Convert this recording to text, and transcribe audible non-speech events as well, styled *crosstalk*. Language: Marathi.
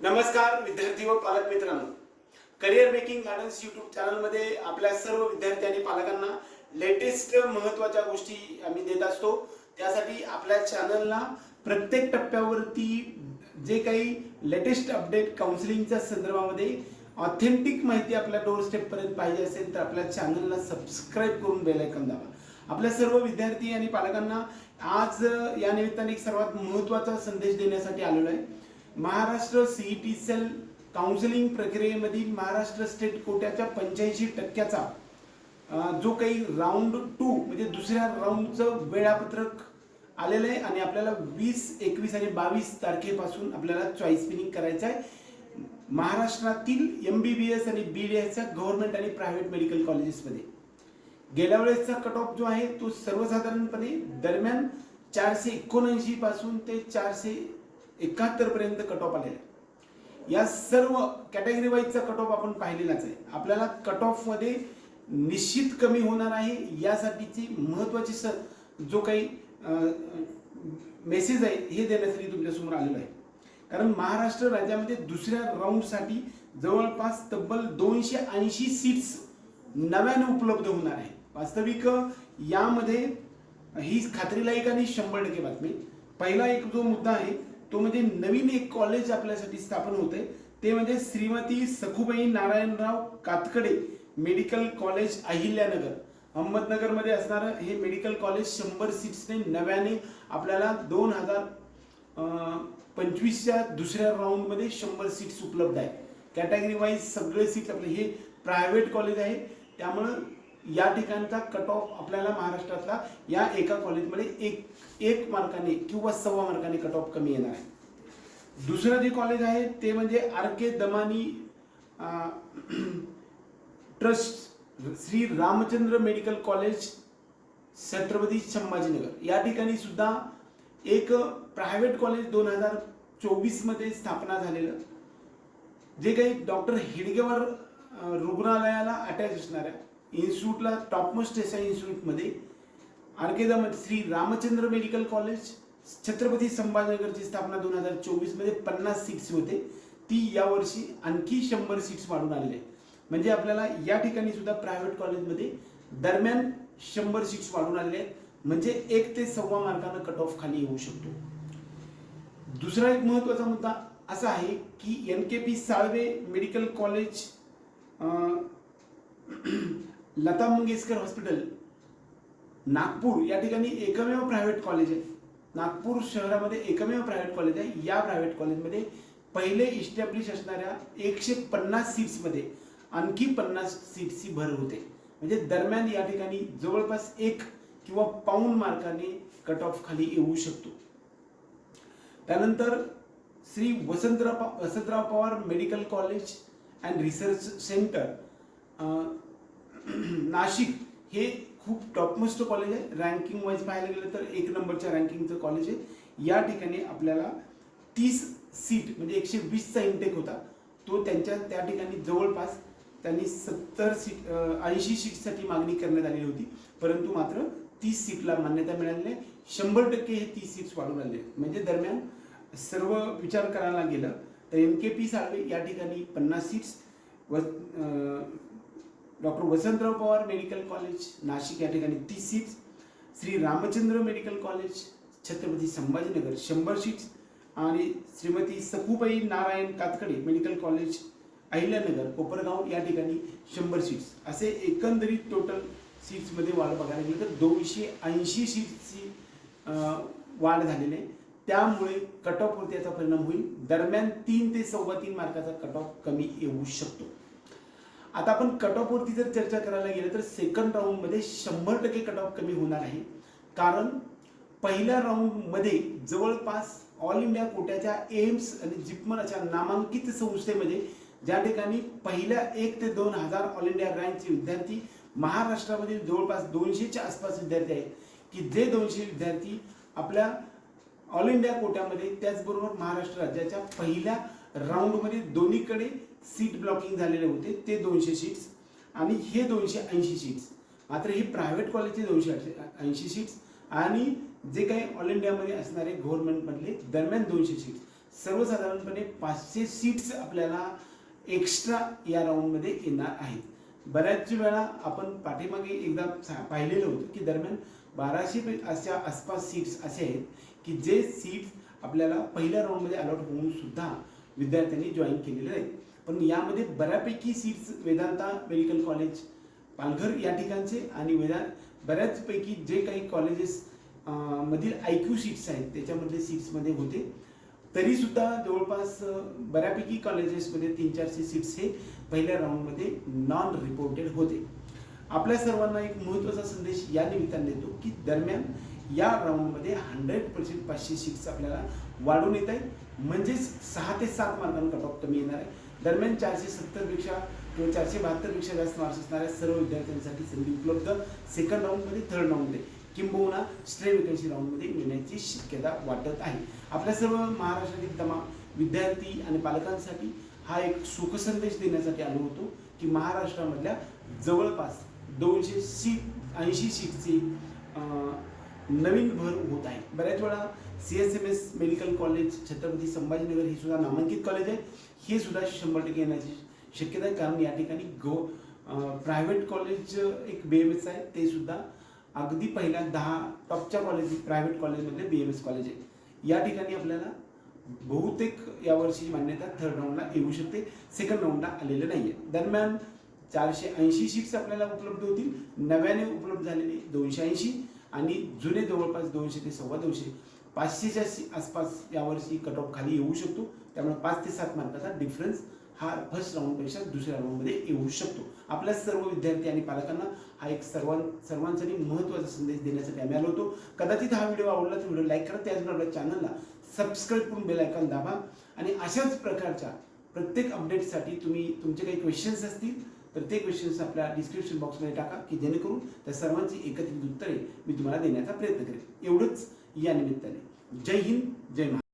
नमस्कार विद्यार्थी व पालक मित्रांनो. करिअर मेकिंग गार्डन्स युट्यूब चॅनलमध्ये आपल्या सर्व विद्यार्थी आणि पालकांना लेटेस्ट महत्त्वाच्या गोष्टी आम्ही देत असतो. त्यासाठी आपल्या चॅनलला प्रत्येक टप्प्यावरती जे काही लेटेस्ट अपडेट काउन्सिलिंगच्या संदर्भामध्ये ऑथेंटिक माहिती आपल्या डोर स्टेपपर्यंत पाहिजे असेल तर आपल्या चॅनलला सबस्क्राईब करून बेलायकन दाबा. आपल्या सर्व विद्यार्थी आणि पालकांना आज या निमित्ताने एक सर्वात महत्त्वाचा संदेश देण्यासाठी आलेलो आहे. महाराष्ट्र सीईटी सेल काउन्सिलिंग प्रक्रियेमधील महाराष्ट्र स्टेट कोट्याच्या पंच्याऐंशी टक्क्याचा जो काही राऊंड टू म्हणजे दुसऱ्या राऊंडचं वेळापत्रक आलेलं आहे आणि आपल्याला वीस एकवीस आणि बावीस तारखेपासून आपल्याला चॉईस फिनिंग करायचं आहे. महाराष्ट्रातील एम बी बी एस आणि बी डी एसच्या गव्हर्नमेंट आणि प्रायव्हेट मेडिकल कॉलेजेसमध्ये गेल्या वेळेसचा कट ऑफ जो आहे तो सर्वसाधारणपणे दरम्यान चारशे एकोणऐंशी पासून ते चारशे एकाहत्तर पर्यंत कट ऑफ आलेला आहे या सर्व कॅटेगरी वाईजचा कट ऑफ आपण पाहिलेलाच आहे. आपल्याला कट ऑफमध्ये निश्चित कमी होणार आहे यासाठीची महत्वाची स जो काही मेसेज आहे हे देण्यासाठी तुमच्यासमोर आलेलं आहे. कारण महाराष्ट्र राज्यामध्ये दुसऱ्या राऊंडसाठी जवळपास तब्बल दोनशे ऐंशी सीट्स नव्याने उपलब्ध होणार आहे. वास्तविक यामध्ये ही खात्रीलायक आणि शंभर टक्के बातमी. पहिला एक जो मुद्दा आहे तो म्हणजे नवीन एक कॉलेज आपल्यासाठी स्थापन होते ते म्हणजे श्रीमती सखुबाई नारायणराव कातकडे मेडिकल कॉलेज अहिल्यानगर. अहमदनगरमध्ये असणारं हे मेडिकल कॉलेज शंभर सीट्सने नव्याने आपल्याला दोन हजार पंचवीसच्या दुसऱ्या राऊंडमध्ये शंभर सीट्स उपलब्ध आहे कॅटेगरी वाईज सगळे सीट्स आपले हे प्रायव्हेट कॉलेज आहे. त्यामुळं या ठिकाणचा कट ऑफ आपल्याला महाराष्ट्रातला या एका कॉलेजमध्ये एक एक मार्काने किंवा सव्वा मार्काने कट ऑफ कमी येणार आहे. दुसरं जे कॉलेज आहे ते म्हणजे R K Damani trust *clears throat* Shri Ramchandra medical college Chhatrapati Sambhajinagar. या ठिकाणी सुद्धा एक प्रायव्हेट कॉलेज दोन हजार चोवीसमध्ये स्थापना झालेलं जे काही डॉक्टर हिडगेवर रुग्णालयाला अटॅच असणाऱ्या इन्स्टिट्यूटला टॉपमोस्ट एस आय इन्स्टिट्यूटमध्ये आर्केदम श्री रामचंद्र मेडिकल कॉलेज छत्रपती संभाजीनगरची स्थापना दोन हजार चोवीसमध्ये पन्नास सीट्स होते. ती यावर्षी आणखी शंभर सीट्स वाढून आलेले म्हणजे आपल्याला या ठिकाणी सुद्धा प्रायव्हेट कॉलेजमध्ये दरम्यान शंभर सीट्स वाढून आलेले आहेत. म्हणजे एक ते सव्वा मार्कानं कट ऑफ खाली येऊ शकतो. दुसरा एक महत्त्वाचा मुद्दा असा आहे की N K P Salve medical college Lata Mangeshkar hospital Nagpur या ठिकाणी एकमेव प्रायव्हेट कॉलेज आहे. नागपूर शहरामध्ये एकमेव प्रायव्हेट कॉलेज आहे. या प्रायव्हेट कॉलेजमध्ये पहिले इस्टॅब्लिश असणाऱ्या एकशे पन्नास सीट्समध्ये आणखी पन्नास सीट्सची भर होते. म्हणजे दरम्यान या ठिकाणी जवळपास एक किंवा पाऊन मार्काने कट ऑफ खाली येऊ शकतो. त्यानंतर श्री वसंतराव पा- Vasantrao Pawar medical college and research centre *clears throat* Nashik हे खूप टॉपमोस्ट कॉलेज आहे. रँकिंग वाईज पाहायला गेलं तर एक नंबरच्या रँकिंगचं कॉलेज आहे. या ठिकाणी आपल्याला तीस सीट म्हणजे एकशे वीसचा इंटेक होता. तो त्यांच्या त्या ठिकाणी जवळपास त्यांनी सत्तर सीट ऐंशी सीटसाठी मागणी करण्यात आलेली होती. परंतु मात्र तीस सीटला मान्यता मिळाली आहे शंभर टक्के हे तीस सीट्स वाढून आले. आहेत. म्हणजे दरम्यान सर्व विचार करायला गेलं तर एम के पी साळवे या ठिकाणी पन्नास सीट्स व doctor Vasantrao Pawar medical college Nashik या ठिकाणी तीस seats Shri Ramchandra medical college Chhatrapati Sambhajinagar शंभर सीट्स आणि श्रीमती सखुबाई नारायण कातकडे मेडिकल कॉलेज अहिल्यानगर कोपरगाव या ठिकाणी शंभर सीट्स असे एकंदरीत टोटल सीट्समध्ये वाढ बघायला गेलं तर दोनशे ऐंशी सीट्सची वाढ झालेली आहे. त्यामुळे कट ऑफवरती याचा परिणाम होईल. दरम्यान तीन ते सव्वा तीन मार्काचा कट ऑफ कमी येऊ शकतो. आता आपण कट ऑफवरती जर चर्चा करायला गेलं तर सेकंड राऊंडमध्ये शंभर टक्के कट ऑफ कमी होणार आहे. कारण पहिल्या राऊंडमध्ये जवळपास ऑल इंडिया कोट्याच्या एम्स आणि जिपमन अशा नामांकित संस्थेमध्ये ज्या ठिकाणी पहिल्या एक ते दोन हजार ऑल इंडिया रँकचे विद्यार्थी महाराष्ट्रामध्ये जवळपास दोनशेच्या आसपास विद्यार्थी आहेत. की जे दोनशे विद्यार्थी आपल्या ऑल इंडिया कोट्यामध्ये त्याचबरोबर महाराष्ट्र राज्याच्या पहिल्या राऊंडमध्ये दोन्हीकडे सीट ब्लॉकिंग झालेले होते ते दोनशे सीट्स आणि हे दोनशे ऐंशी सीट्स. मात्र हे प्रायव्हेट कॉलेजचे दोनशे ऐंशी सीट्स आणि जे काही ऑल इंडियामध्ये असणारे गव्हर्नमेंटमधले दरम्यान दोनशे सीट्स. सर्वसाधारणपणे पाचशे सीट्स आपल्याला एक्स्ट्रा या राऊंडमध्ये येणार आहेत. बऱ्याच वेळा आपण पाठीमागे एकदा पाहिलेलं होतं की दरम्यान बाराशे अशा आसपास सीट्स असे आहेत की जे सीट्स आपल्याला पहिल्या राऊंडमध्ये अलॉट होऊन सुद्धा विद्यार्थ्यांनी जॉईन केलेले आहेत. पण यामध्ये बऱ्यापैकी seats Vedanta medical college Palghar या ठिकाणचे आणि वेदा बऱ्याचपैकी जे काही कॉलेजेस मधील आय क्यू सीट्स आहेत त्याच्यामधले सीट्समध्ये होते. तरीसुद्धा जवळपास बऱ्यापैकी कॉलेजेसमध्ये तीन चारशे सीट्स हे पहिल्या राऊंडमध्ये नॉन रिपोर्टेड होते. आपल्या सर्वांना एक महत्त्वाचा संदेश या निमित्ताने देतो की दरम्यान या राऊंडमध्ये हंड्रेड पर्सेंट पाचशे सीट्स आपल्याला वाढून येत आहेत. म्हणजेच सहा ते सात मार्कांना कट ऑफ कमी येणार आहे. दरम्यान चारशे सत्तरपेक्षा किंवा चारशे बहात्तरपेक्षा जास्त मार्क्स असणाऱ्या सर्व विद्यार्थ्यांसाठी संधी उपलब्ध. सेकंड राऊंडमध्ये थर्ड राऊंडमध्ये किंबहुना स्ट्रे वेकन्सी राऊंडमध्ये मिळण्याची शक्यता वाटत आहे. आपल्या सर्व महाराष्ट्रातील तमाम विद्यार्थी आणि पालकांसाठी हा एक सुखसंदेश देण्यासाठी आलो होतो की महाराष्ट्रामधल्या जवळपास दोनशे सीट ऐंशी सीटची नवीन भर होत आहे. बऱ्याच वेळा C S M S medical college Chhatrapati Sambhajinagar हे सुद्धा नामांकित कॉलेज आहे. हे सुद्धा शंभर टक्के येण्याची शक्यता आहे. कारण या ठिकाणी गो प्रायव्हेट कॉलेज एक बी एम एस आहे. ते सुद्धा अगदी पहिल्या दहा टॉपच्या कॉलेज प्रायव्हेट कॉलेजमधले बी एम एस कॉलेज आहे. या ठिकाणी आपल्याला बहुतेक यावर्षी मान्यता थर्ड राऊंडला येऊ शकते. सेकंड राऊंडला आलेलं नाही आहे दरम्यान चारशे ऐंशी सीट्स आपल्याला उपलब्ध होतील. नव्याने उपलब्ध झालेले दोनशे ऐंशी. आणि जुने जवळपास दोनशे ते सव्वा दोनशे पाचशेच्या आसपास यावर्षी कट ऑफ खाली येऊ शकतो. त्यामुळे पाच ते सात मार्काचा डिफरन्स हा फर्स्ट राऊंडपेक्षा दुसऱ्या राऊंडमध्ये येऊ शकतो. आपल्या सर्व विद्यार्थी आणि पालकांना हा एक सर्वां सर्वांसाठी महत्त्वाचा संदेश देण्यासाठी आम्ही आलो होतो. कदाचित हा व्हिडिओ आवडला तर व्हिडिओ लाईक करा. त्याचबरोबर चॅनलला सबस्क्राईब करून बेल आयकॉन दाबा. आणि अशाच प्रकारच्या प्रत्येक अपडेटसाठी तुम्ही तुमचे काही क्वेश्चन्स असतील प्रत्येक क्वेश्चन्स आपल्या डिस्क्रिप्शन बॉक्समध्ये टाका की जेणेकरून त्या सर्वांची एकत्रित उत्तरे मी तुम्हाला देण्याचा प्रयत्न करेन. एवढंच या निमित्ताने. जय हिंद जय महाराष्ट्र.